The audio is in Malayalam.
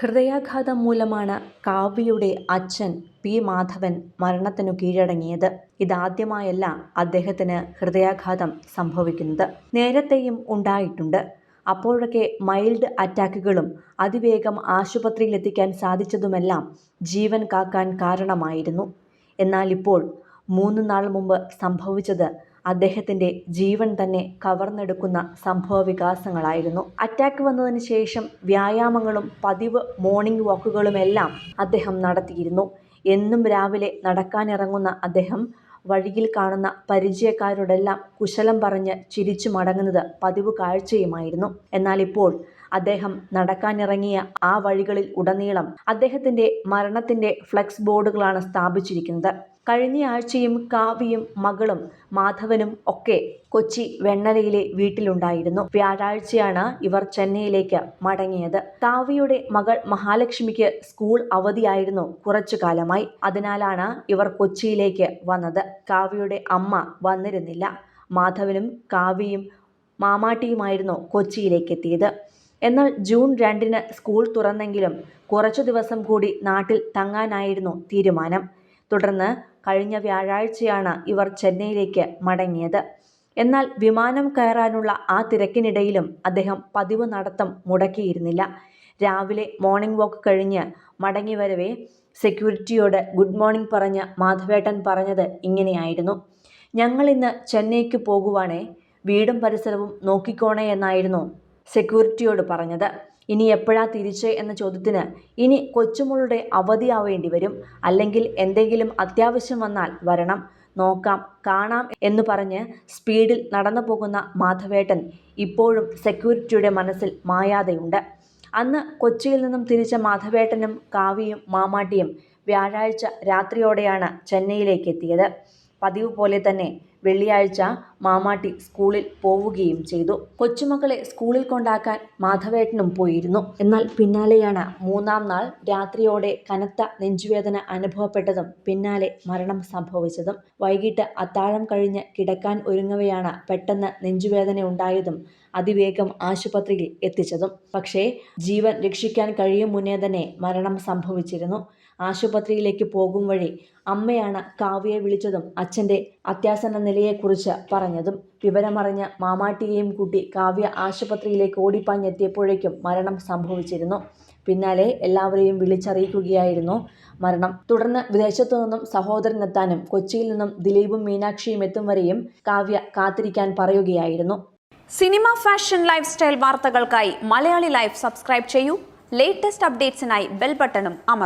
ഹൃദയാഘാതം മൂലമാണ് കാവ്യയുടെ അച്ഛൻ പി മാധവൻ മരണത്തിനു കീഴടങ്ങിയത്. ഇതാദ്യമായല്ല അദ്ദേഹത്തിന് ഹൃദയാഘാതം സംഭവിക്കുന്നത്. നേരത്തെയും ഉണ്ടായിട്ടുണ്ട്. അപ്പോഴൊക്കെ മൈൽഡ് അറ്റാക്കുകളും അതിവേഗം ആശുപത്രിയിലെത്തിക്കാൻ സാധിച്ചതുമെല്ലാം ജീവൻ കാക്കാൻ കാരണമായിരുന്നു. എന്നാൽ ഇപ്പോൾ മൂന്ന് നാൾ മുമ്പ് സംഭവിച്ചത് അദ്ദേഹത്തിന്റെ ജീവൻ തന്നെ കവർന്നെടുക്കുന്ന സംഭവ വികാസങ്ങളായിരുന്നു അറ്റാക്ക് വന്നതിന് ശേഷം വ്യായാമങ്ങളും പതിവ് മോർണിംഗ് വാക്കുകളുമെല്ലാം അദ്ദേഹം നടത്തിയിരുന്നു. എന്നും രാവിലെ നടക്കാനിറങ്ങുന്ന അദ്ദേഹം വഴിയിൽ കാണുന്ന പരിചയക്കാരോടെല്ലാം കുശലം പറഞ്ഞ് ചിരിച്ചു മടങ്ങുന്നത് പതിവ് കാഴ്ചയുമായിരുന്നു. എന്നാൽ ഇപ്പോൾ അദ്ദേഹം നടക്കാനിറങ്ങിയ ആ വഴികളിൽ ഉടനീളം അദ്ദേഹത്തിന്റെ മരണത്തിന്റെ ഫ്ലെക്സ് ബോർഡുകളാണ് സ്ഥാപിച്ചിരിക്കുന്നത്. കഴിഞ്ഞ ആഴ്ചയും കാവ്യയും മകളും മാധവനും ഒക്കെ കൊച്ചി വെണ്ണലയിലെ വീട്ടിലുണ്ടായിരുന്നു. വ്യാഴാഴ്ചയാണ് ഇവർ ചെന്നൈയിലേക്ക് മടങ്ങിയത്. കാവ്യയുടെ മകൾ മഹാലക്ഷ്മിക്ക് സ്കൂൾ അവധിയായിരുന്നു കുറച്ചു കാലമായി. അതിനാലാണ് ഇവർ കൊച്ചിയിലേക്ക് വന്നത്. കാവ്യയുടെ അമ്മ വന്നിരുന്നില്ല. മാധവനും കാവ്യയും മാമാട്ടിയുമായിരുന്നു കൊച്ചിയിലേക്ക് എത്തിയത് എന്നാൽ ജൂൺ രണ്ടിന് സ്കൂൾ തുറന്നെങ്കിലും കുറച്ചു ദിവസം കൂടി നാട്ടിൽ തങ്ങാനായിരുന്നു തീരുമാനം. തുടർന്ന് കഴിഞ്ഞ വ്യാഴാഴ്ചയാണ് ഇവർ ചെന്നൈയിലേക്ക് മടങ്ങിയത്. എന്നാൽ വിമാനം കയറാനുള്ള ആ തിരക്കിനിടയിലും അദ്ദേഹം പതിവ് നടത്തം മുടക്കിയിരുന്നില്ല. രാവിലെ മോർണിംഗ് വാക്ക് കഴിഞ്ഞ് മടങ്ങി വരവേ സെക്യൂരിറ്റിയോട് ഗുഡ് മോർണിംഗ് പറഞ്ഞ മാധവേട്ടൻ പറഞ്ഞത് ഇങ്ങനെയായിരുന്നു. ഞങ്ങൾ ഇന്ന് ചെന്നൈക്ക് പോകുവാണേ വീടും പരിസരവും നോക്കിക്കോണേ എന്നായിരുന്നു സെക്യൂരിറ്റിയോട് പറഞ്ഞത്. ഇനി എപ്പോഴാ തിരിച്ച് എന്ന ചോദ്യത്തിന് ഇനി കൊച്ചുമോളുടെ അവധിയാവേണ്ടി വരും. അല്ലെങ്കിൽ എന്തെങ്കിലും അത്യാവശ്യം വന്നാൽ വരണം. നോക്കാം കാണാം എന്ന് പറഞ്ഞ് സ്പീഡിൽ നടന്നു പോകുന്ന മാധവേട്ടൻ ഇപ്പോഴും സെക്യൂരിറ്റിയുടെ മനസ്സിൽ മായാതെയുണ്ട്. അന്ന് കൊച്ചിയിൽ നിന്നും തിരിച്ച മാധവേട്ടനും കാവിയും മാമാട്ടിയും വ്യാഴാഴ്ച രാത്രിയോടെയാണ് ചെന്നൈയിലേക്ക് എത്തിയത് പതിവ് പോലെ തന്നെ വെള്ളിയാഴ്ച മാമാട്ടി സ്കൂളിൽ പോവുകയും ചെയ്തു. കൊച്ചുമക്കളെ സ്കൂളിൽ കൊണ്ടാക്കാൻ മാധവേട്ടനും പോയിരുന്നു. എന്നാൽ പിന്നാലെയാണ് മൂന്നാം നാൾ രാത്രിയോടെ കനത്ത നെഞ്ചുവേദന അനുഭവപ്പെട്ടതും പിന്നാലെ മരണം സംഭവിച്ചതും. വൈകിട്ട് അത്താഴം കഴിഞ്ഞ് കിടക്കാൻ ഒരുങ്ങവെയാണ് പെട്ടെന്ന് നെഞ്ചുവേദന ഉണ്ടായതും അതിവേഗം ആശുപത്രിയിൽ എത്തിച്ചതും. പക്ഷേ ജീവൻ രക്ഷിക്കാൻ കഴിയും മുന്നേ തന്നെ മരണം സംഭവിച്ചിരുന്നു. ആശുപത്രിയിലേക്ക് പോകും വഴി അമ്മയാണ് കാവ്യയെ വിളിച്ചതും അച്ഛന്റെ അത്യാസന്ന നിലയെക്കുറിച്ച് പറഞ്ഞതും വിവരമറിഞ്ഞ് മാമാട്ടിയെയും കൂട്ടി കാവ്യ ആശുപത്രിയിലേക്ക് ഓടിപ്പാഞ്ഞെത്തിയപ്പോഴേക്കും മരണം സംഭവിച്ചിരുന്നു. പിന്നാലെ എല്ലാവരെയും വിളിച്ചറിയിക്കുകയായിരുന്നു മരണം. തുടർന്ന് വിദേശത്തു നിന്നും സഹോദരൻ എത്താനും കൊച്ചിയിൽ നിന്നും ദിലീപും മീനാക്ഷിയും എത്തും വരെയും കാവ്യ കാത്തിരിക്കാൻ പറയുകയായിരുന്നു. സിനിമ ഫാഷൻ ലൈഫ് സ്റ്റൈൽ വാർത്തകൾക്കായി മലയാളി ലൈഫ് സബ്സ്ക്രൈബ് ചെയ്യൂ. ലേറ്റസ്റ്റ് അപ്ഡേറ്റ്സിനായി ബെൽ ബട്ടണും അമർ